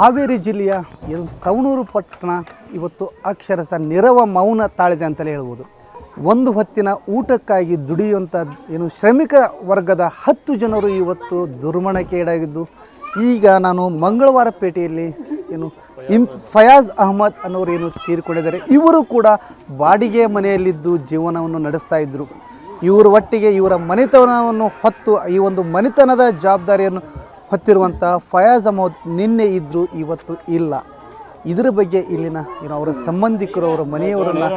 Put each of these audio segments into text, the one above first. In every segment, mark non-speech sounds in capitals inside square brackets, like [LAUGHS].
ಹಾವೇರಿ ಜಿಲ್ಲೆಯ ಏನು ಸವಣೂರು ಪಟ್ಟಣ ಇವತ್ತು ಅಕ್ಷರಶಃ ನಿರವ ಮೌನ ತಾಳಿದೆ ಅಂತಲೇ ಹೇಳ್ಬೋದು. ಒಂದು ಹೊತ್ತಿನ ಊಟಕ್ಕಾಗಿ ದುಡಿಯುವಂಥ ಏನು ಶ್ರಮಿಕ ವರ್ಗದ ಹತ್ತು ಜನರು ಇವತ್ತು ದುರ್ಮಣಕ್ಕೆ ಈಡಾಗಿದ್ದು, ಈಗ ನಾನು ಮಂಗಳವಾರ ಪೇಟೆಯಲ್ಲಿ ಏನು ಇಮ್ ಫಯಾಜ್ ಅಹಮದ್ ಅನ್ನೋರು ಏನು ತೀರಿಕೊಂಡಿದ್ದಾರೆ. ಇವರು ಕೂಡ ಬಾಡಿಗೆ ಮನೆಯಲ್ಲಿದ್ದು ಜೀವನವನ್ನು ನಡೆಸ್ತಾ ಇದ್ದರು ಇವರ ಒಟ್ಟಿಗೆ ಇವರ ಮನೆತನವನ್ನು ಹೊತ್ತು ಈ ಒಂದು ಮನೆತನದ ಜವಾಬ್ದಾರಿಯನ್ನು ಹೊತ್ತಿರುವಂಥ ಫಯಾಜ್ ಅಹಮದ್ ನಿನ್ನೆ ಇದ್ದರೂ ಇವತ್ತು ಇಲ್ಲ. ಇದರ ಬಗ್ಗೆ ಇಲ್ಲಿನ ಏನು ಅವರ ಸಂಬಂಧಿಕರು, ಅವರ ಮನೆಯವರನ್ನು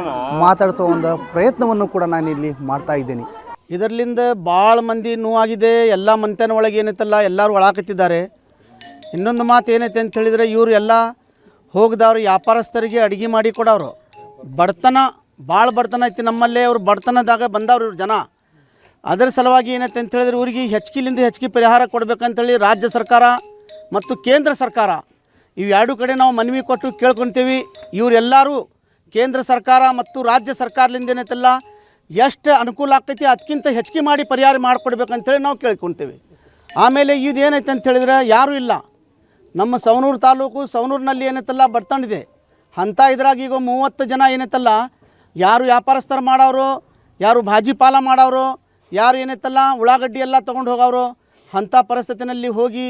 ಮಾತಾಡಿಸೋ ಒಂದು ಪ್ರಯತ್ನವನ್ನು ಕೂಡ ನಾನು ಇಲ್ಲಿ ಮಾಡ್ತಾ ಇದ್ದೀನಿ. ಇದರ್ಲಿಂದ ಭಾಳ ಮಂದಿ ನೋವಾಗಿದೆ. ಎಲ್ಲ ಮನೆತನ ಒಳಗೆ ಏನೈತಲ್ಲ, ಎಲ್ಲರೂ ಒಳಾಕತ್ತಿದ್ದಾರೆ. ಇನ್ನೊಂದು ಮಾತು ಏನೈತೆ ಅಂತ ಹೇಳಿದರೆ, ಇವರು ಎಲ್ಲ ಹೋಗ್ದವ್ರು ವ್ಯಾಪಾರಸ್ಥರಿಗೆ ಅಡುಗೆ ಮಾಡಿ ಕೊಡೋರು ಬಡತನ ಭಾಳ ಬಡತನ ಐತಿ ನಮ್ಮಲ್ಲೇ. ಅವರು ಬಡತನದಾಗ ಬಂದವ್ರು ಇವ್ರು ಜನ. ಅದರ ಸಲುವಾಗಿ ಏನೈತೆ ಅಂತ ಹೇಳಿದ್ರೆ ಇವ್ರಿಗೆ ಹೆಚ್ಚಿಲಿಂದ ಹೆಚ್ಚಿಗೆ ಪರಿಹಾರ ಕೊಡಬೇಕಂತೇಳಿ ರಾಜ್ಯ ಸರ್ಕಾರ ಮತ್ತು ಕೇಂದ್ರ ಸರ್ಕಾರ ಇವು ಎರಡು ಕಡೆ ನಾವು ಮನವಿ ಕೊಟ್ಟು ಕೇಳ್ಕೊತೀವಿ. ಇವರೆಲ್ಲರೂ ಕೇಂದ್ರ ಸರ್ಕಾರ ಮತ್ತು ರಾಜ್ಯ ಸರ್ಕಾರದಿಂದ ಏನೈತಲ್ಲ ಎಷ್ಟು ಅನುಕೂಲ ಆಗ್ತೈತಿ ಅದಕ್ಕಿಂತ ಹೆಚ್ಚಿಗೆ ಮಾಡಿ ಪರಿಹಾರ ಮಾಡಿಕೊಡ್ಬೇಕಂತೇಳಿ ನಾವು ಕೇಳ್ಕೊತೀವಿ. ಆಮೇಲೆ ಇದು ಏನೈತೆ ಅಂತ ಹೇಳಿದ್ರೆ ಯಾರೂ ಇಲ್ಲ. ನಮ್ಮ ಸವನೂರು ತಾಲೂಕು ಸವನೂರಿನಲ್ಲಿ ಏನೈತಲ್ಲ ಬರ್ತಂಡಿದೆ ಅಂಥ ಇದ್ರಾಗ ಈಗ ಮೂವತ್ತು ಜನ ಏನೈತಲ್ಲ ಯಾರು ವ್ಯಾಪಾರಸ್ಥರು ಮಾಡೋರು, ಯಾರು ಭಾಜಿ ಪಾಲ ಮಾಡೋರು ಯಾರು ಏನೈತಲ್ಲ, ಉಳ್ಳಾಗಡ್ಡಿ ಎಲ್ಲ ತೊಗೊಂಡು ಹೋಗವರು. ಅಂಥ ಪರಿಸ್ಥಿತಿನಲ್ಲಿ ಹೋಗಿ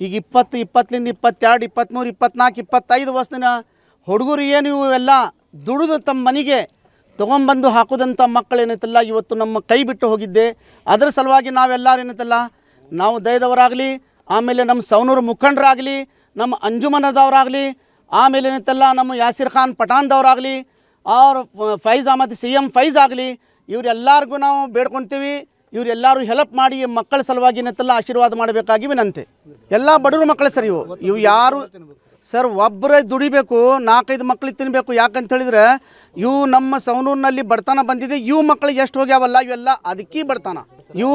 ಈಗ ಇಪ್ಪತ್ತು, ಇಪ್ಪತ್ತರಿಂದ ಇಪ್ಪತ್ತೆರಡು, ಇಪ್ಪತ್ತ್ಮೂರು ಇಪ್ಪತ್ನಾಲ್ಕು ಇಪ್ಪತ್ತೈದು ವರ್ಷದ ಹುಡುಗರು ಏನು ಇವೆಲ್ಲ ದುಡಿದು ತಮ್ಮ ಮನೆಗೆ ತೊಗೊಂಬಂದು ಹಾಕೋದಂಥ ಮಕ್ಕಳು ಏನೈತಲ್ಲ, ಇವತ್ತು ನಮ್ಮ ಕೈ ಬಿಟ್ಟು ಹೋಗಿದ್ದೆ. ಅದರ ಸಲುವಾಗಿ ನಾವೆಲ್ಲರೂ ಏನೈತಲ್ಲ, ನಾವು ದಯದವರಾಗಲಿ, ಆಮೇಲೆ ನಮ್ಮ ಸವನೂರು ಮುಖಂಡರಾಗಲಿ, ನಮ್ಮ ಅಂಜುಮನದವರಾಗಲಿ, ಆಮೇಲೆ ಏನೈತಲ್ಲ, ನಮ್ಮ ಯಾಸಿರ್ ಖಾನ್ ಪಠಾಣ್ದವರಾಗಲಿ, ಅವ್ರ ಫೈಜ್ ಅಹಮದ್ ಸಿ ಎಂ ಫೈಜ್ ಆಗಲಿ ಇವರೆಲ್ಲರಿಗೂ ನಾವು ಬೇಡ್ಕೊತೀವಿ, ಇವರೆಲ್ಲರೂ ಹೆಲ್ಪ್ ಮಾಡಿ ಮಕ್ಕಳ ಸಲುವಾಗಿ ಏನೈತಲ್ಲ ಆಶೀರ್ವಾದ ಮಾಡಬೇಕಾಗಿ ವಿನಂತಿ. ಎಲ್ಲ ಬಡವರು ಮಕ್ಕಳು ಸರ್ ಇವು. ಇವು ಯಾರು ಸರ್ ಒಬ್ಬರೇ ದುಡಿಬೇಕು, ನಾಲ್ಕೈದು ಮಕ್ಳಿಗೆ ತಿನ್ನಬೇಕು ಯಾಕಂತ ಹೇಳಿದ್ರೆ ಇವು ನಮ್ಮ ಸವನೂರಿನಲ್ಲಿ ಬಡತನ ಬಂದಿದೆ, ಇವು ಮಕ್ಕಳಿಗೆ ಎಷ್ಟು ಹೋಗ್ಯಾವಲ್ಲ ಇವೆಲ್ಲ ಅದಕ್ಕೆ ಬಡತನ. ಇವು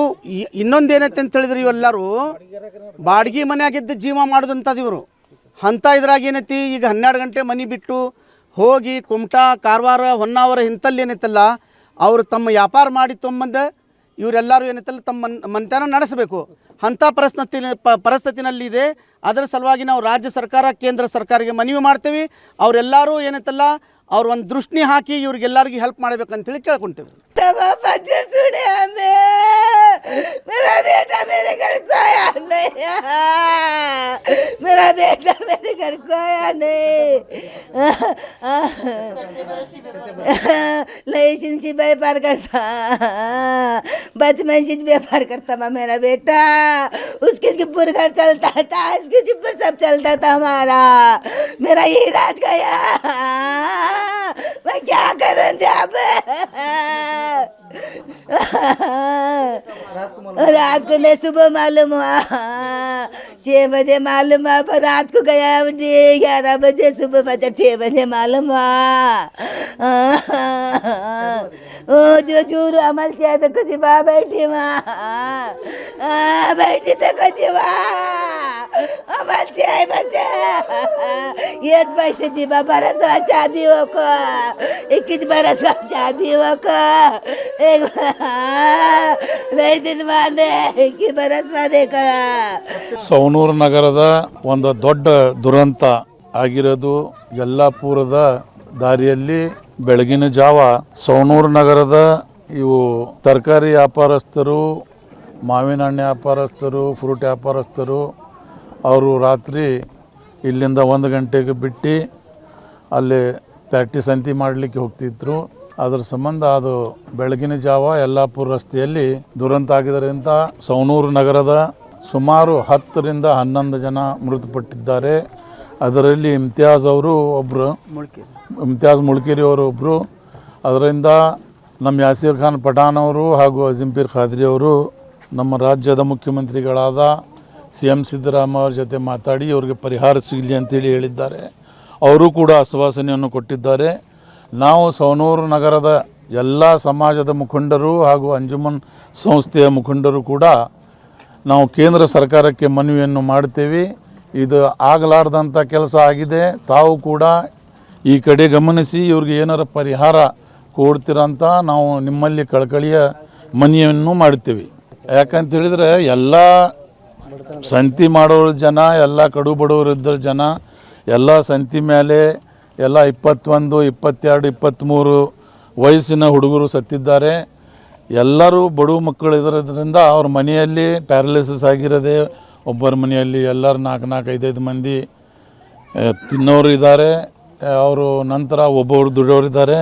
ಇನ್ನೊಂದೇನೈತೆ ಅಂತ ಹೇಳಿದ್ರೆ ಇವೆಲ್ಲರೂ ಬಾಡಿಗೆ ಮನೆಯಾಗಿದ್ದು ಜೀವ ಮಾಡೋದಂಥದ್ದು ಇವರು. ಅಂಥ ಇದ್ರಾಗ ಏನೈತಿ, ಈಗ ಹನ್ನೆರಡು ಗಂಟೆ ಮನೆ ಬಿಟ್ಟು ಹೋಗಿ ಕುಮಟಾ, ಕಾರವಾರ, ಹೊನ್ನಾವರ ಇಂಥಲ್ಲಿ ಏನೈತಲ್ಲ ಅವರು ತಮ್ಮ ವ್ಯಾಪಾರ ಮಾಡಿ ತೊಂಬಂದ ಇವರೆಲ್ಲರೂ ಏನೈತಲ್ಲ ತಮ್ಮ ಮನ್, ಮನೆತನ ನಡೆಸಬೇಕು. ಅಂಥ ಪರಿಸ್ಥಿತಿ ಪರಿಸ್ಥಿತಿನಲ್ಲಿ ಇದೆ ಅದರ ಸಲುವಾಗಿ ನಾವು ರಾಜ್ಯ ಸರ್ಕಾರ, ಕೇಂದ್ರ ಸರ್ಕಾರಕ್ಕೆ ಮನವಿ ಮಾಡ್ತೀವಿ. ಅವರೆಲ್ಲರೂ ಏನೈತಲ್ಲ, ಅವ್ರು ಒಂದು ದೃಷ್ಟಿ ಹಾಕಿ ಇವ್ರಿಗೆಲ್ಲರಿಗೂ ಹೆಲ್ಪ್ ಮಾಡ್ಬೇಕಂತೇಳಿ ಕೇಳ್ಕೊತೀವಿ. तब बच्चे सुने हमें। मेरा बेटा मेरे घर को आया नहीं। मेरा बेटा मेरे घर को आया नहीं। व्यापार करता। बचपन से व्यापार करता था मेरा बेटा। उसके चिप्पुर घर चलता था उसके चिप्पुर सब चलता था हमारा। मेरा ये रात गया। मैं क्या करूँ जब? it. रात को नहीं सुबह मालूम हुआ। छः बजे मालूम हुआ, पर रात को गया ग्यारह बजे सुबह बजे छः बजे मालूम हुआ। ओ, जो चूरू अमल से तो कुछ बा, बैठी वहाँ बैठी तो कुछ अमल आई बच्चे। ये स्पष्ट जीवा बरस शादी हो को इक्कीस बरस शादी हो को एक [LAUGHS] नहीं दिन माने इक्कीस बरस वादे का ಸವಣೂರು ನಗರದ ಒಂದು ದೊಡ್ಡ ದುರಂತ ಆಗಿರೋದು ಯಲ್ಲಾಪುರದ ದಾರಿಯಲ್ಲಿ ಬೆಳಗಿನ ಜಾವ ಸವಣೂರು ನಗರದ ಇವು ತರಕಾರಿ ವ್ಯಾಪಾರಸ್ಥರು ಮಾವಿನ ಹಣ್ಣು ವ್ಯಾಪಾರಸ್ಥರು ಫ್ರೂಟ್ ವ್ಯಾಪಾರಸ್ಥರು ಅವರು ರಾತ್ರಿ ಇಲ್ಲಿಂದ ಒಂದು ಗಂಟೆಗೆ ಬಿಟ್ಟು ಅಲ್ಲಿ ಪ್ಯಾಟಿ ಸಂತಿ ಮಾಡಲಿಕ್ಕೆ ಹೋಗ್ತಿದ್ರು ಅದ್ರ ಸಂಬಂಧ ಅದು ಬೆಳಗಿನ ಜಾವ ಯಲ್ಲಾಪುರ ರಸ್ತೆಯಲ್ಲಿ ದುರಂತ ಆಗಿದ್ದರಿಂದ ಸೌನೂರು ನಗರದ ಸುಮಾರು ಹತ್ತರಿಂದ ಹನ್ನೊಂದು ಜನ ಮೃತಪಟ್ಟಿದ್ದಾರೆ. ಅದರಲ್ಲಿ ಇಮ್ತಿಯಾಜ್ ಅವರು ಒಬ್ಬರು ಇಮ್ತಿಯಾಜ್ ಮುಳ್ಕೇರಿ ಅವರು ಒಬ್ಬರು ಅದರಿಂದ ನಮ್ಮ ಯಾಸೀರ್ ಖಾನ್ ಪಠಾನ್ ಅವರು ಹಾಗೂ ಅಜಿಂಪೀರ್ ಖಾದ್ರಿ ಅವರು ನಮ್ಮ ರಾಜ್ಯದ ಮುಖ್ಯಮಂತ್ರಿಗಳಾದ ಸಿ ಎಂ ಸಿದ್ದರಾಮ ಅವ್ರ ಜೊತೆ ಮಾತಾಡಿ ಅವ್ರಿಗೆ ಪರಿಹಾರ ಸಿಗಲಿ ಅಂತೇಳಿ ಹೇಳಿದ್ದಾರೆ. ಅವರು ಕೂಡ ಆಶ್ವಾಸನೆಯನ್ನು ಕೊಟ್ಟಿದ್ದಾರೆ. ನಾವು ಸವನೂರು ನಗರದ ಎಲ್ಲ ಸಮಾಜದ ಮುಖಂಡರು ಹಾಗೂ ಅಂಜುಮನ್ ಸಂಸ್ಥೆಯ ಮುಖಂಡರು ಕೂಡ ನಾವು ಕೇಂದ್ರ ಸರ್ಕಾರಕ್ಕೆ ಮನವಿಯನ್ನು ಮಾಡ್ತೇವೆ. ಇದು ಆಗಲಾರ್ದಂಥ ಕೆಲಸ ಆಗಿದೆ. ತಾವು ಕೂಡ ಈ ಕಡೆ ಗಮನಿಸಿ ಇವ್ರಿಗೆ ಏನಾರ ಪರಿಹಾರ ಕೊಡ್ತೀರಂತ ನಾವು ನಿಮ್ಮಲ್ಲಿ ಕಳಕಳಿಯ ಮನವಿಯನ್ನು ಮಾಡ್ತೀವಿ. ಯಾಕಂತ ಹೇಳಿದ್ರೆ ಎಲ್ಲ ಸಂತಿ ಮಾಡೋರ ಜನ, ಎಲ್ಲ ಕಡು ಬಡವರಿದ್ದ ಜನ, ಎಲ್ಲ ಸಂತಿ ಮೇಲೆ ಎಲ್ಲ ಇಪ್ಪತ್ತೊಂದು, ಇಪ್ಪತ್ತೆರಡು, ಇಪ್ಪತ್ತ್ಮೂರು ವಯಸ್ಸಿನ ಹುಡುಗರು ಸತ್ತಿದ್ದಾರೆ. ಎಲ್ಲರೂ ಬಡವ ಮಕ್ಕಳು ಇರೋದ್ರಿಂದ ಅವ್ರ ಮನೆಯಲ್ಲಿ ಪ್ಯಾರಲಿಸಿಸ್ ಆಗಿರೋದೇ ಒಬ್ಬರ ಮನೆಯಲ್ಲಿ ಎಲ್ಲರೂ ನಾಲ್ಕು ನಾಲ್ಕು, ಐದೈದು ಮಂದಿ ತಿನ್ನೋರು ಇದ್ದಾರೆ. ಅವರು ನಂತರ ಒಬ್ಬೊಬ್ರು ದುಡಿಯೋರು ಇದ್ದಾರೆ.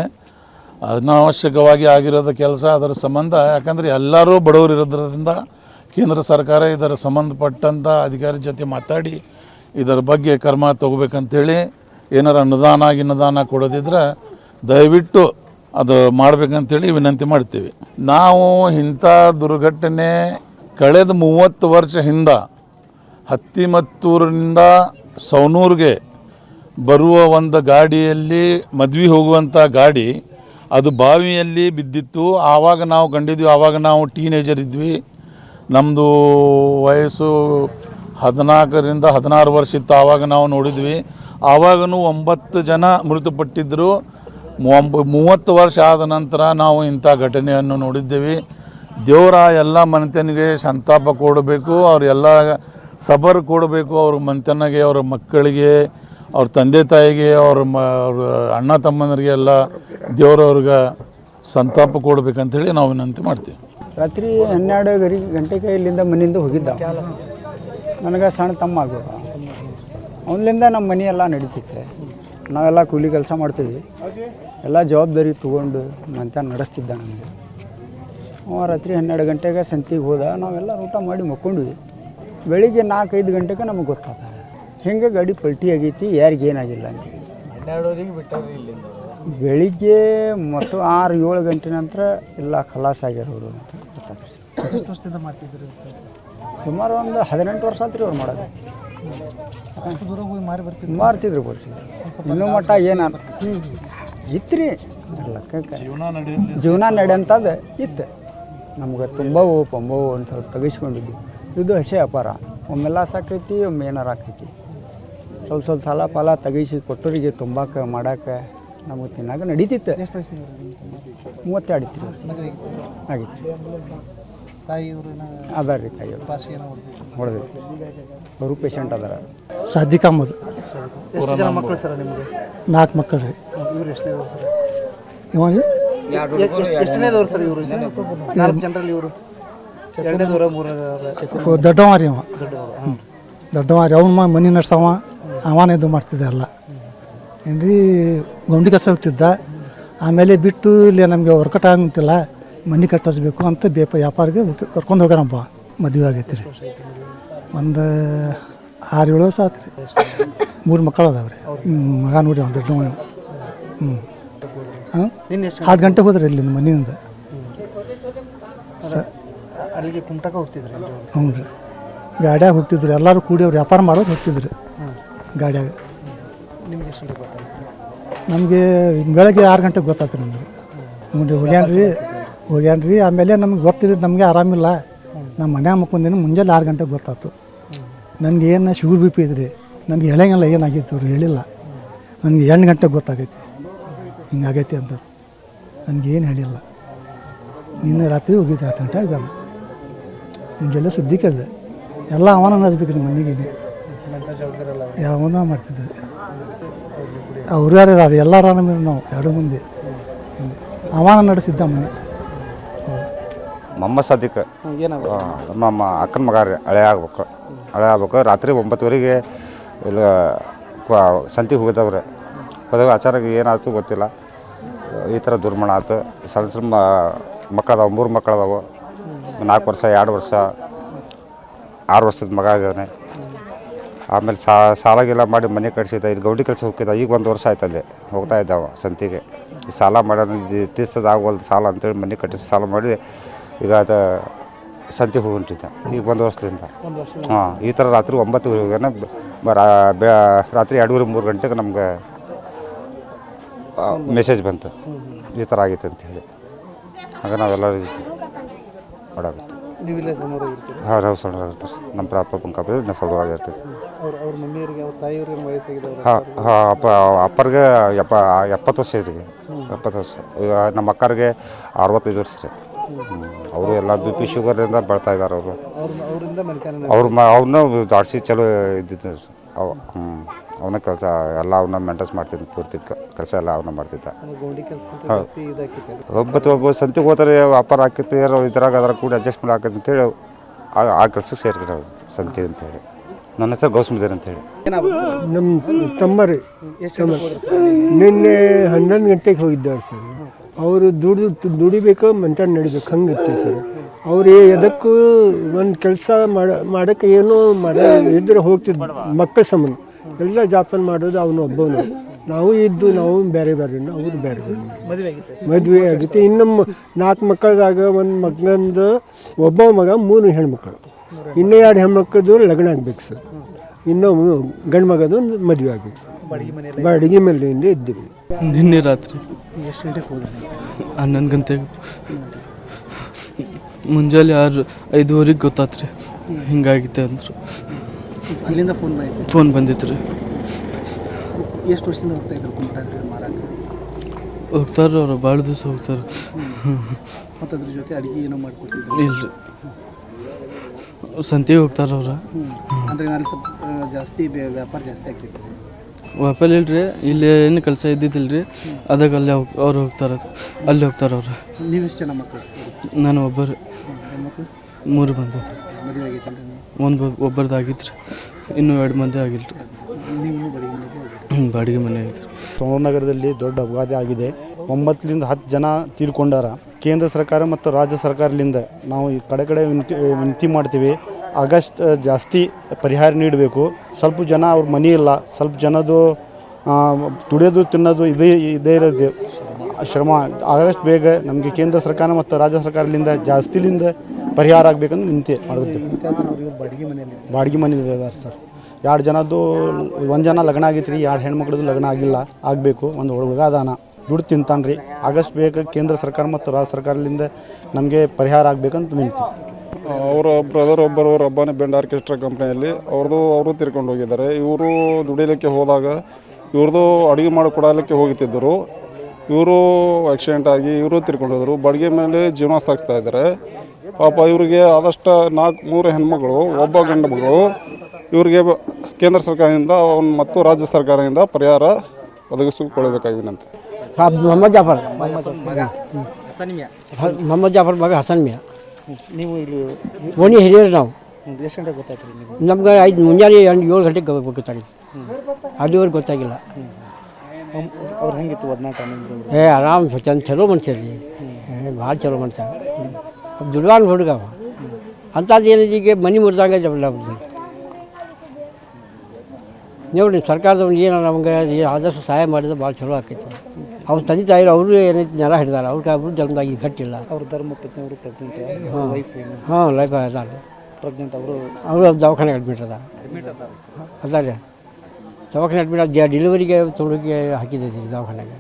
ಅನಾವಶ್ಯಕವಾಗಿ ಆಗಿರೋದ ಕೆಲಸ ಅದರ ಸಂಬಂಧ. ಯಾಕಂದರೆ ಎಲ್ಲರೂ ಬಡವರು ಇರೋದ್ರಿಂದ ಕೇಂದ್ರ ಸರ್ಕಾರ ಇದರ ಸಂಬಂಧಪಟ್ಟಂಥ ಅಧಿಕಾರಿ ಜೊತೆ ಮಾತಾಡಿ ಇದರ ಬಗ್ಗೆ ಕ್ರಮ ತಗೋಬೇಕಂತೇಳಿ ಏನಾರ ಅನುದಾನ ಗಿನುದಾನ ಕೊಡೋದಿದ್ರೆ ದಯವಿಟ್ಟು ಅದು ಮಾಡಬೇಕಂತೇಳಿ ವಿನಂತಿ ಮಾಡ್ತೀವಿ. ನಾವು ಇಂಥ ದುರ್ಘಟನೆ ಕಳೆದ ಮೂವತ್ತು ವರ್ಷ ಹಿಂದೆ ಹತ್ತಿಮತ್ತೂರಿನಿಂದ ಸವನೂರಿಗೆ ಬರುವ ಒಂದು ಗಾಡಿಯಲ್ಲಿ ಮದ್ವೆ ಹೋಗುವಂಥ ಗಾಡಿ ಅದು ಬಾವಿಯಲ್ಲಿ ಬಿದ್ದಿತ್ತು. ಆವಾಗ ನಾವು ಕಂಡಿದ್ವಿ, ಆವಾಗ ನಾವು ಟೀನೇಜರ್ ಇದ್ವಿ. ನಮ್ಮದು ವಯಸ್ಸು ಹದಿನಾಲ್ಕರಿಂದ ಹದಿನಾರು ವರ್ಷ ಇತ್ತು, ಆವಾಗ ನಾವು ನೋಡಿದ್ವಿ. ಆವಾಗನೂ ಒಂಬತ್ತು ಜನ ಮೃತಪಟ್ಟಿದ್ದರು ಒಂಬ, ಮೂವತ್ತು ವರ್ಷ ಆದ ನಂತರ ನಾವು ಇಂಥ ಘಟನೆಯನ್ನು ನೋಡಿದ್ದೇವೆ. ದೇವರ ಎಲ್ಲ ಮನೆತನಿಗೆ ಸಂತಾಪ ಕೊಡಬೇಕು ಅವರೆಲ್ಲ ಸಬರ್ ಕೊಡಬೇಕು, ಅವ್ರ ಮನೆತನಿಗೆ, ಅವ್ರ ಮಕ್ಕಳಿಗೆ, ಅವ್ರ ತಂದೆ ತಾಯಿಗೆ, ಅವ್ರ ಮ, ಅವ್ರ ಅಣ್ಣ ತಮ್ಮಂದರಿಗೆ ಎಲ್ಲ ದೇವರವ್ರಿಗೆ ಸಂತಾಪ ಹೇಳಿ ನಾವು ವಿನಂತಿ ಮಾಡ್ತೀವಿ. ರಾತ್ರಿ ಹನ್ನೆರಡು ಗಂಟೆಗೆ ಇಲ್ಲಿಂದ ಮನೆಯಿಂದ ಹೋಗಿದ್ದ. ನನಗೆ ಸಣ್ಣ ತಮ್ಮ ಆಗ್ಬೇಕು. ಅವನಿಂದ ನಮ್ಮ ಮನೆಯೆಲ್ಲ ಎಲ್ಲ ನಡೀತಿತ್ತೆ. ನಾವೆಲ್ಲ ಕೂಲಿ ಕೆಲಸ ಮಾಡ್ತೀವಿ ಎಲ್ಲ ಜವಾಬ್ದಾರಿ ತೊಗೊಂಡು ನಂತ ನಡೆಸ್ತಿದ್ದ ನನಗೆ ಅವ ರಾತ್ರಿ ಹನ್ನೆರಡು ಗಂಟೆಗೆ ಸಂತಿಗೆ ಹೋದ. ನಾವೆಲ್ಲ ಊಟ ಮಾಡಿ ಮಕ್ಕೊಂಡ್ವಿ. ಬೆಳಿಗ್ಗೆ ನಾಲ್ಕೈದು ಗಂಟೆಗೆ ನಮಗೆ ಗೊತ್ತಾದ ಹೆಂಗೆ ಗಾಡಿ ಪಲ್ಟಿ ಆಗೈತಿ ಯಾರಿಗೇನಾಗಿಲ್ಲ ಅಂತೇಳಿ ಬೆಳಿಗ್ಗೆ ಮತ್ತು ಆರು ಏಳು ಗಂಟೆ ನಂತರ ಎಲ್ಲ ಖಲಾಸ್ ಆಗ್ಯಾರವರು ಅಂತ ಗೊತ್ತಾಗ್ತದೆ. ಸುಮಾರು ಒಂದು ಹದಿನೆಂಟು ವರ್ಷ ಆತ್ರಿ ಅವ್ರು ಮಾಡೋದು. ಅಷ್ಟು ದೂರ ಹೋಗಿ ಮಾರಿ ಬರ್ತಿದ್ರಿ ಮಾರ್ತಿದ್ರು ಇನ್ನೂ ಮಟ್ಟ ಏನು ಇತ್ರಿ ಲೆಕ್ಕಕ್ಕೆ ಜೀವನ ನಡೆಯಂಥದ್ದು ಇತ್ತು. ನಮ್ಗೆ ತುಂಬವು ಪಂಬವು ಒಂದು ಸ್ವಲ್ಪ ತೆಗಿಸ್ಕೊಂಡಿದ್ವಿ ಇದು ಹಸೆ ವ್ಯಾಪಾರ. ಒಮ್ಮೆಲ್ಲ ಸಾಕೈತಿ ಒಮ್ಮೆ ಏನಾರ ಆಕೈತಿ. ಸ್ವಲ್ಪ ಸ್ವಲ್ಪ ಸಾಲ ಪಾಲ ತೆಗಿಸಿ ಕೊಟ್ಟೋರಿಗೆ ತುಂಬಾಕ ಮಾಡಕ್ಕೆ ನಮಗೆ ತಿನ್ನಾಕ ನಡೀತಿತ್ತು. ಮೂವತ್ತೆರಡು ಇತ್ತು ರೀ. ಆಗಿತ್ತು. ರೀ ಅದಾರ ರೀ ತಾಯಿ ಹೊಡೆದಿತ್ತು ಅವರು ಪೇಷಂಟ್ ಅದಾರ. ಸಾದಿಕ್ ಅಹಮದ್ ಎಷ್ಟು ಜನ ಮಕ್ಕಳು ಸರ್ ನಿಮಗೆ? ನಾಲ್ಕು ಮಕ್ಕಳು ರೀ. ಇವ್ರು ಎಷ್ಟನೇ ಸರ್? ಇವ ರೀ? ಎಷ್ಟನೇದವ್ರು ಸರ್ ಇವರು? ಜನರಲ್ಲಿ ಇವರು. ಎರಡನೇದವ್ರ ಮೂರನೇದವ್ರ ದೊಡ್ಡವ ರೀ ಅವ ದೊಡ್ಡವರು ಹ್ಞೂ ದೊಡ್ಡವ ರೀ. ಅವ್ನ ಮನೆ ನಡೆಸವ. ಅವನೇ ಇದು ಮಾಡ್ತಿದ್ದೆ ಎಲ್ಲ. ಏನ್ರಿ ಗೌಂಡಿ ಕಸ ಹೋಗ್ತಿದ್ದ. ಆಮೇಲೆ ಬಿಟ್ಟು ಇಲ್ಲಿ ನಮಗೆ ವರ್ಕಟ್ ಆಗಂತಿಲ್ಲ. ಮನೆ ಕಟ್ಟಿಸ್ಬೇಕು ಅಂತ ಬೇಪ ವ್ಯಾಪಾರಿಗೆ ಕರ್ಕೊಂಡು ಹೋಗ್ಯಾರಪ್ಪ ಮದುವೆ ಆಗೈತೆ ರೀ. ಒಂದು ಆರು ಏಳು ವರ್ಷ ಆತು ರೀ ಮೂರು ಮಕ್ಕಳು ಅದಾವೆ ರೀ ಮಗ ನೋಡ್ರಿ ಅವ್ನು ದೊಡ್ಡವ ಹ್ಞೂ ಹಾಂ? ಹತ್ತು ಗಂಟೆ ಹೋದ್ರಿ ಇಲ್ಲಿಂದ ಮನೆಯಿಂದ. ಅಲ್ಲಿಗೆ ಹೋಗ್ತಿದ್ರಿ? ಹ್ಞೂ ರೀ. ಗಾಡ್ಯಾಗ ಹೋಗ್ತಿದ್ರು. ಎಲ್ಲರೂ ಕೂಡಿ ಅವ್ರು ವ್ಯಾಪಾರ ಮಾಡೋದು ಹೋಗ್ತಿದ್ರು. ಗಾಡ್ಯಾಗ. ನಿಮ್ಗೆ ಬೆಳಗ್ಗೆ ಆರು ಗಂಟೆಗೆ ಗೊತ್ತಾಯ್ತು ನಮಗೆ. ಮುಂದೆ ರೀ ಹೋಗ್ಯಾನ್ರಿ. ಹೋಗ್ಯಾನ್ರಿ ಆಮೇಲೆ ನಮ್ಗೆ ಗೊತ್ತಿಲ್ಲ ನಮಗೆ ಆರಾಮಿಲ್ಲ. ನಮ್ಮ ಮನ್ಯಾಗ ಮಕ್ಕೊಂದೇನು ಮುಂಜಾನೆ ಆರು ಗಂಟೆಗೆ ಗೊತ್ತಾಯ್ತು ನನಗೆ ಏನು ಶುಗರ್ ಬಿ ಪಿ ಇದ್ರಿ? ನನಗೆ ಹೇಳಂಗಿಲ್ಲ ಏನಾಗಿತ್ತು ಅವ್ರು ಹೇಳಿಲ್ಲ. ನನಗೆ ಎಂಟು ಗಂಟೆಗೆ ಗೊತ್ತಾಗೈತಿ. ಹಿಂಗಾಗೈತಿ ಅಂತ ನನಗೆ ಏನು ಹೇಳಿಲ್ಲ. ನಿನ್ನೆ ರಾತ್ರಿ ಹೋಗಿದ್ದೆ, ಹತ್ತು ಗಂಟೆ ಆಗಲ್ಲ ಮುಂಜಾನೆ ಸುದ್ದಿ ಕೇಳಿದೆ. ಎಲ್ಲ ಅವನ ನಡೆಸ್ಬೇಕು ನಿಮ್ಮ ಮನೆಗೆ ಯಾವನ ಮಾಡ್ತಿದ್ರು. ಅವ್ರು ಯಾರು ಎಲ್ಲಾರು ನಾವು, ಎರಡು ಮುಂದೆ. ಅವನ ನಡೆಸಿದ್ದ ಮನೆ. ಮೊಹಮ್ಮದ್ ಸದ್ಯಕ್ಕೆ. ಏನಾಗ ನಮ್ಮ ಅಕ್ಕನ ಮಗ ರೀ ಹಳೆ ಆಗ್ಬೇಕು. ಹಳೆ ಆಗ್ಬೇಕು. ರಾತ್ರಿ ಒಂಬತ್ತುವರೆಗೆ ಇಲ್ಲ ಕ್ವ- ಸಂತಿಗೆ ಹೋಗಿದ್ದವ್ರೆ. ಹೋದಾಗ ಅಚಾನಕ್ ಏನಾಯ್ತು ಗೊತ್ತಿಲ್ಲ. ಈ ಥರ ದುರ್ಮಣ ಆಯ್ತು. ಸಣ್ಣ ಸಣ್ಣ ಮಕ್ಕಳದಾವ ಮೂರು ಮಕ್ಕಳದಾವ. ನಾಲ್ಕು ವರ್ಷ ಎರಡು ವರ್ಷ ಆರು ವರ್ಷದ ಮಗ ಇದ್ದಾನೆ. ಆಮೇಲೆ ಸಾಲಾಗೆಲ್ಲ ಮಾಡಿ ಮನೆ ಕಟ್ಸಿದ್ದ. ಇದು ಗೌಡಿ ಕೆಲಸ ಹೋಗಿದ್ದ ಈಗ ಒಂದು ವರ್ಷ ಆಯ್ತು ಅಲ್ಲಿ ಹೋಗ್ತಾ ಇದ್ದಾವ ಸಂತಿಗೆ. ಸಾಲ ಮಾಡೋದು ತೀರ್ಸೋದಾಗವಲ್ದು ಸಾಲ ಅಂತೇಳಿ ಮನೆ ಕಟ್ಟಿಸಿ ಸಾಲ ಮಾಡಿ ಈಗ ಅದು ಸಂತೆ ಹೋಗಿಂಟಿದ್ದ ಈಗ ಒಂದು ವರ್ಷದಿಂದ. ಹಾಂ ಈ ಥರ ರಾತ್ರಿ ಒಂಬತ್ತುವರೆಗೆ ರಾತ್ರಿ ಎರಡೂವರೆ ಮೂರು ಗಂಟೆಗೆ ನಮ್ಗೆ ಮೆಸೇಜ್ ಬಂತು. ಈ ಥರ ಆಗೈತೆ ಅಂತೇಳಿ ಆಗ ನಾವೆಲ್ಲರೂ ಮಾಡಾಗುತ್ತೆ ಹಾಂ ನಾವು ಸಣ್ಣ ಇರ್ತೀವಿ ನಮ್ಮ ಅಪ್ಪ ಪಂಕಪ್ಪ ನಾವು ಸಣ್ಣರಾಗಿರ್ತೀವಿ ಹಾಂ ಹಾಂ ಅಪ್ಪ ಅಪ್ಪರಿಗೆ ಎಪ್ಪ ಎಪ್ಪತ್ತು ವರ್ಷ ಇದ್ರಿ ಎಪ್ಪತ್ತು ವರ್ಷ. ಈಗ ನಮ್ಮ ಅಕ್ಕರಿಗೆ ಅರವತ್ತೈದು ವರ್ಷ. ರೀ ಅವರು ಎಲ್ಲ ಬಿ ಪಿ ಇಂದ ಬರ್ತಾ ಇದ್ದಾರೆ ಅವರು. ಅವ್ರ ಅವನ್ನ ಜಾಸ್ತಿ ಅವ್ರನ್ನ ದಾಡ್ಸಿ ಚಲೋ ಇದ್ದಿದ್ದು ಅವ ಹ್ಞೂ ಅವನ ಕೆಲಸ ಎಲ್ಲ ಅವನ್ನ ಮೇಂಟೈನ್ಸ್ ಮಾಡ್ತಿದ್ದ ಪೂರ್ತಿ ಕೆಲಸ ಎಲ್ಲ ಅವನ್ನ ಮಾಡ್ತಿದ್ದ. ಒಬ್ಬತ್ತು ಒಬ್ಬ ಸಂತಿಗೆ ಹೋದ್ರೆ ವ್ಯಾಪಾರ ಹಾಕಿತ್ತು ಏನೋ ಇದ್ರಾಗ ಅದ್ರ ಕೂಡ ಅಡ್ಜಸ್ಟ್ಮೆಂಟ್ ಹಾಕಿದ್ ಅಂತೇಳಿ ಆ ಆ ಕೆಲಸಕ್ಕೆ ಸೇರ್ಕೊಂಡು ಸಂತಿ ಸಂತಿ ಅಂತೇಳಿ. ನನ್ನ ಹೆಸರು ಗೌಸ್ಮಿದೇರ್ ಅಂತೇಳಿ. ನಮ್ಮ ತಮ್ಮ ರೀ ನಿನ್ನೆ ಹನ್ನೊಂದು ಗಂಟೆಗೆ ಹೋಗಿದ್ದಾರೆ ಸರ್. ಅವರು ದುಡಿದು ದುಡಿಬೇಕು ಮಂಟ ನಡಿಬೇಕು ಹಂಗಿತ್ತು ಸರ್. ಅವ್ರು ಎದಕ್ಕೂ ಒಂದು ಕೆಲಸ ಮಾಡ ಮಾಡೋಕ್ಕೆ ಏನೋ ಮಾಡ ಇದ್ರೆ ಹೋಗ್ತಿದ್ದು ಮಕ್ಕಳ ಸಂಬಂಧ. ಎಲ್ಲ ಜಾಪನ್ ಮಾಡೋದು ಅವನು ಒಬ್ಬನು. ನಾವು ಇದ್ದು ನಾವು ಬೇರೆ ಬೇರೆ ಅವ್ರು ಬೇರೆ ಬೇರೆ ಮದುವೆ ಆಗುತ್ತೆ ಇನ್ನು ನಾಲ್ಕು ಮಕ್ಕಳದಾಗ ಒಂದು ಮಗಂದು ಒಬ್ಬ ಮಗ ಮೂರು ಹೆಣ್ಮಕ್ಳು. ಇನ್ನೂ ಎರಡು ಹೆಣ್ಮಕ್ಳದ್ದು ಲಗ್ನ ಆಗ್ಬೇಕು ಸರ್. ಇನ್ನೂ ಗಂಡು ಮಗದು ಮದುವೆ ಆಗ್ಬೇಕು ಸರ್. ಬಾಡಿಗೆ ಮನೆಯಲ್ಲಿ ಬಾಡಿಗೆ ಮನೆಯಿಂದ ಇದ್ದೀವಿ. ನಿನ್ನೆ ರಾತ್ರಿ. ಎಷ್ಟು ಗಂಟೆಗೆ ಹೋದ್ರಿ? ಹನ್ನೊಂದು ಗಂಟೆಗೆ. ಮುಂಜಾನೆ ಆರು ಐದುವರೆಗೆ ಗೊತ್ತಾತ್ರಿ. ಹಿಂಗಾಗಿತ್ತೆ ಅಂದರು. ಅಲ್ಲಿಂದ ಫೋನ್ ಬಂದಿತ್ತು? ಫೋನ್ ಬಂದಿತ್ತು ರೀ ಎಷ್ಟು ವರ್ಷದಿಂದ ಹೋಗ್ತಾ ಇದ್ರು ಕುಮಟಾಗ ಮಾರಾಕ ಹೋಗ್ತಾರೆ ಅವ್ರು ಭಾಳ ದಿವಸ ಹೋಗ್ತಾರೆ. ಮತ್ತು ಅದ್ರ ಜೊತೆ ಅಡುಗೆ ಏನೋ ಮಾಡ್ಕೊತಿದ್ರು? ಇಲ್ಲ ಸಂತಿಗೆ ಹೋಗ್ತಾರೆ ಅವ್ರ. ಅಂದರೆ ನಾನು ಸ್ವಲ್ಪ ಜಾಸ್ತಿ ಬೆ- ವ್ಯಾಪಾರ ಜಾಸ್ತಿ ಆಗ್ತಿತ್ತು. ವ್ಯಾಪಾರ ಇಲ್ರಿ ಇಲ್ಲಿ ಏನು ಕೆಲಸ ಇದ್ದಿದ್ದಿಲ್ಲ ರೀ ಅದಕ್ಕೆ ಅಲ್ಲಿ ಹೋಗ್ ಅವ್ರು ಹೋಗ್ತಾರೆ ಅಲ್ಲಿ ಹೋಗ್ತಾರೆ ಅವ್ರು. ಜನ ಮಕ್ಕಳು ನಾನು ಒಬ್ಬರು. ಮೂರು ಬಂದ ಮದುವೆ ಒಂದು ಒಬ್ಬರದ್ದು ಆಗಿತ್ತು ಇನ್ನೂ ಎರಡು ಮಂದಿ ಆಗಿಲ್ಲ ರೀ ನೀವು ಬಾಡಿಗೆ ಮನೆ ಆಗಿತ್ತು ಸೋಮನಗರದಲ್ಲಿ ನಗರದಲ್ಲಿ ದೊಡ್ಡ ಅಪಘಾತ ಆಗಿದೆ. ಒಂಬತ್ತರಿಂದ ಹತ್ತು ಜನ ತೀರ್ಕೊಂಡಾರ. ಕೇಂದ್ರ ಸರ್ಕಾರ ಮತ್ತು ರಾಜ್ಯ ಸರ್ಕಾರದಿಂದ ನಾವು ಈ ಕಡೆ ಕಡೆ ವಿನಂತಿ ವಿನಂತಿ ಮಾಡ್ತೀವಿ. ಆಗಸ್ಟ್ ಜಾಸ್ತಿ ಪರಿಹಾರ ನೀಡಬೇಕು. ಸ್ವಲ್ಪ ಜನ ಅವ್ರ ಮನೆ ಇಲ್ಲ, ಸ್ವಲ್ಪ ಜನದು ತುಡಿಯೋದು ತಿನ್ನೋದು ಇದೇ ಇದೇ ಇರೋದು. ಶ್ರಮ, ಆಗಸ್ಟ್ ಬೇಗ ನಮಗೆ ಕೇಂದ್ರ ಸರ್ಕಾರ ಮತ್ತು ರಾಜ್ಯ ಸರ್ಕಾರದಿಂದ ಜಾಸ್ತಿಲಿಂದ ಪರಿಹಾರ ಆಗಬೇಕಂದ್ರೆ ವಿನಂತಿ ಮಾಡುತ್ತೆ. ಬಾಡಿಗೆ ಮನೆ ಇದ್ದಾರೆ ಸರ್. ಎರಡು ಜನದ್ದು, ಒಂದು ಜನ ಲಗ್ನ ಆಗೈತೆ ರೀ ಎರಡು ಹೆಣ್ಮಕ್ಳದ್ದು ಲಗ್ನ ಆಗಿಲ್ಲ, ಆಗಬೇಕು, ಒಂದು ಹುಡುಗ ಅದಾನ ದುಡ್ಡು ತಿಂತಾನೆ ರೀ ಆಗಸ್ಟ್ ಬೇಗ ಕೇಂದ್ರ ಸರ್ಕಾರ ಮತ್ತು ರಾಜ್ಯ ಸರ್ಕಾರದಿಂದ ನಮಗೆ ಪರಿಹಾರ ಆಗಬೇಕಂತ ವಿನಂತಿ. ಅವರ ಬ್ರದರ್ ಒಬ್ಬರು ರಬ್ಬಾನಿ ಬೆಂಡ್ ಆರ್ಕೆಸ್ಟ್ರಾ ಕಂಪ್ನಿಯಲ್ಲಿ ಅವ್ರದ್ದು ಅವರು ತಿರ್ಕೊಂಡು ಹೋಗಿದ್ದಾರೆ. ಇವರು ದುಡಿಲಿಕ್ಕೆ ಹೋದಾಗ ಇವ್ರದ್ದು ಅಡುಗೆ ಮಾಡಿ ಕೊಡಲಿಕ್ಕೆ ಹೋಗುತ್ತಿದ್ದರು ಇವರು ಆಕ್ಸಿಡೆಂಟ್ ಆಗಿ ಇವರು ತೀರ್ಕೊಂಡು ಬಡಿಗೆ ಬಾಡಿಗೆ ಮೇಲೆ ಜೀವನ ಸಾಗಿಸ್ತಾ ಇದ್ದಾರೆ. ಪಾಪ ಇವರಿಗೆ ಆದಷ್ಟು ನಾಲ್ಕು ಮೂರು ಹೆಣ್ಮಗಳು ಒಬ್ಬ ಗಂಡು ಮಗಳು. ಇವರಿಗೆ ಬ- ಕೇಂದ್ರ ಸರ್ಕಾರದಿಂದ ಅವನು ಮತ್ತು ರಾಜ್ಯ ಸರ್ಕಾರದಿಂದ ಪರಿಹಾರ ಒದಗಿಸಿಕೊಳ್ಳಬೇಕಾಗಿ ವಿನಂತಿ. ಮೊಹಮ್ಮದ್ ಜಾಫರ್. ಮೊಹಮ್ಮದ್ ಜಾಫರ್ ಮಗ. ಹಸನ್ ಮಿಯಾ ನೀವು ಇಲ್ಲಿ ಓಣಿ ಹಿರಿಯರು ನಾವು. ಎಷ್ಟು ಗಂಟೆಗೆ ಗೊತ್ತಾಯ್ತು ರೀ ನಿಮ್ಗೆ? ನಮ್ಗೆ ಐದು ಮುಂಜಾನೆ ಎಂಟು ಏಳು ಗಂಟೆಗೆ ಗೊತ್ತಾಗಿ ಅಲ್ಲಿವರೆಗೆ ಗೊತ್ತಾಗಿಲ್ಲ. ಅವ್ರು ಹೆಂಗಿತ್ತು ಒದ್ನಾಟ ನಿಮ್ದು? ಏ ಆರಾಮ್ ಚಂದ ಚಲೋ ಮನುಷ್ಯ ರೀ. ಭಾಳ ಚಲೋ ಮನುಷ್ಯ. ದುಡ್ವಾನ್ ಹುಡುಗ ಅವ. ಅಂಥದ್ದು ಏನಿದೆ ಈಗ ಮನೆ ಮುರಿದಂಗೆ ಜಬಲ ನೋಡ್ರಿ ಸರ್ಕಾರದವ್ರು ಏನು ನಮ್ಗೆ ಆದಷ್ಟು ಸಹಾಯ ಮಾಡಿದ್ರೆ ಭಾಳ ಚಲೋ ಆಕೈತಿ. ಅವ್ರ ತಂದೆ ತಾಯಿರು ಅವರು ಏನೈತಿ ನೆಲ ಹಿಡಿದಾರ. ಅವ್ರಿಗೆ ಅವ್ರು ಜನ್ಮದಾಗಿ ಕಟ್ಟಿಲ್ಲ ಅವ್ರ ಧರ್ಮ ಪತ್ನಿ ಅವರು. ಪ್ರೆಗ್ನೆಂಟ್ ವೈಫ್ ಹಾಂ ಲೈಫ್ ಅದಾರೆ ಪ್ರೆಗ್ನೆಂಟ್ ಅವರು? ಅವರು ದವಾಖಾನೆಗೆ ಅಡ್ಮಿಟ್ ಅದ ಅದಾರೆ. ದವಾಖಾನೆ ಅಡ್ಮಿಟ್ ಅದ ಡೆಲಿವರಿಗೆ ತೊಳಗೆ ಹಾಕಿದ್ದೈತಿ ದವಾಖಾನೆಗೆ.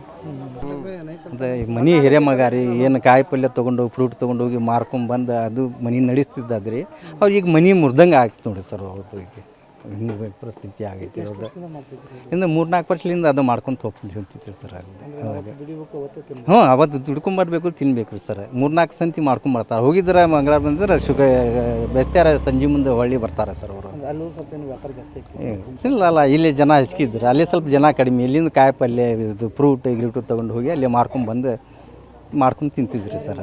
ಮನೆ ಮನೆ ಹಿರೇಮಗ ರೀ ಏನು ಕಾಯಿ ಪಲ್ಯ ತೊಗೊಂಡು ಫ್ರೂಟ್ ತೊಗೊಂಡೋಗಿ ಮಾರ್ಕೊಂಡು ಬಂದು ಅದು ಮನೆ ನಡೆಸ್ತಿದ್ದಾದ್ರಿ ಅವ್ರು ಈಗ ಮನೆ ಮುರಿದಂಗೆ ಆಗ್ತು ನೋಡಿ ಸರ್ ಅವ್ರದ್ದು ಈಗ. ಹಿಂಗೆ ಪರಿಸ್ಥಿತಿ ಆಗೈತಿ ಅವ್ರದ್ದು ಇನ್ನು ಮೂರ್ನಾಲ್ಕು ವರ್ಷದಿಂದ ಅದು ಮಾಡ್ಕೊಂಡು ಅಂತಿತ್ತು ಸರ್ ಅಲ್ಲಿ ಹ್ಞೂ ಅವತ್ತು ದುಡ್ಕೊಂಬರ್ಬೇಕು ತಿನ್ಬೇಕು ಸರ್. ಮೂರ್ನಾಲ್ಕು ಸಂತಿ ಮಾಡ್ಕೊಂಬರ್ತಾರೆ ಹೋಗಿದ್ರೆ ಮಂಗಳವಾರ ಬಂದ್ರೆ ಶುಗ ಬೆಸ್ತಾರ ಸಂಜೆ ಮುಂದೆ ಹೊಳ್ಳಿ ಬರ್ತಾರೆ ಸರ್ ಅವರು. ಇಲ್ಲ ಅಲ್ಲ ಇಲ್ಲಿ ಜನ ಹೆಚ್ಚಿದ್ರು ಅಲ್ಲಿ ಸ್ವಲ್ಪ ಜನ ಕಡಿಮೆ. ಇಲ್ಲಿಂದ ಕಾಯಿ ಪಲ್ಯ ಇದು ಫ್ರೂಟ್ ಗ್ರೂಟು ತೊಗೊಂಡು ಹೋಗಿ ಅಲ್ಲಿ ಮಾರ್ಕೊಂಡು ಬಂದು ಮಾಡ್ಕೊಂಡು ತಿಂತಿದ್ರಿ ಸರ್.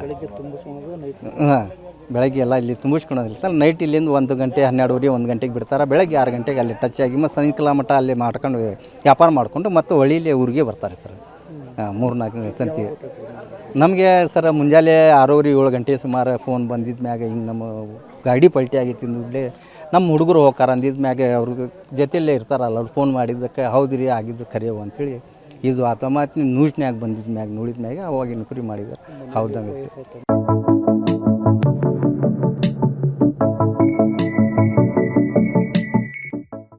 ಹಾಂ ಬೆಳಗ್ಗೆ ಎಲ್ಲ ಇಲ್ಲಿ ತುಂಬಿಸ್ಕೊಳೋದಿಲ್ಲ ನೈಟ್ ಇಲ್ಲಿಂದ ಒಂದು ಗಂಟೆ ಹನ್ನೆರಡುವರೆ ಒಂದು ಗಂಟೆಗೆ ಬಿಡ್ತಾರೆ. ಬೆಳಗ್ಗೆ ಆರು ಗಂಟೆಗೆ ಅಲ್ಲಿ ಟಚ್ ಆಗಿ ಮತ್ತು ಸಾಯಂಕಾಲ ಮಟ್ಟ ಅಲ್ಲಿ ಮಾಡ್ಕೊಂಡು ವ್ಯಾಪಾರ ಮಾಡಿಕೊಂಡು ಮತ್ತು ಹೊಳಿಲಿ ಊರಿಗೆ ಬರ್ತಾರೆ ಸರ್. ಹಾಂ ಮೂರು ನಾಲ್ಕು ಸಂತಿ. ನಮಗೆ ಸರ್ ಮುಂಜಾನೆ ಆರೂವರೆ ಏಳು ಗಂಟೆ ಸುಮಾರು ಫೋನ್ ಬಂದಿದ್ದ ಮ್ಯಾಗ ಹಿಂಗೆ ನಮ್ಮ ಗಾಡಿ ಪಲ್ಟಿ ಆಗಿತ್ತು ಅಂದ್ಲೇ ನಮ್ಮ ಹುಡುಗರು ಹೋಗ್ತಾರೆ ಅಂದಿದ್ದ ಮ್ಯಾಗೆ ಅವ್ರಿಗೆ ಜೊತೆಯಲ್ಲೇ ಇರ್ತಾರಲ್ಲ ಅವ್ರು ಫೋನ್ ಮಾಡಿದ್ದಕ್ಕೆ ಹೌದು ರೀ ಆಗಿದ್ದು ಕರೆಯವು ಅಂತೇಳಿ ಇದು ಆತ ಮಾತು ನ್ಯೂಸ್ನ್ಯಾಗ ಬಂದಿದ್ದ ಮ್ಯಾಗ ನೋಡಿದ ಮ್ಯಾಗ ಅವಾಗ ಇನ್ಕ್ವರಿ ಮಾಡಿದ್ದಾರೆ ಹೌದಂಗೈತಿ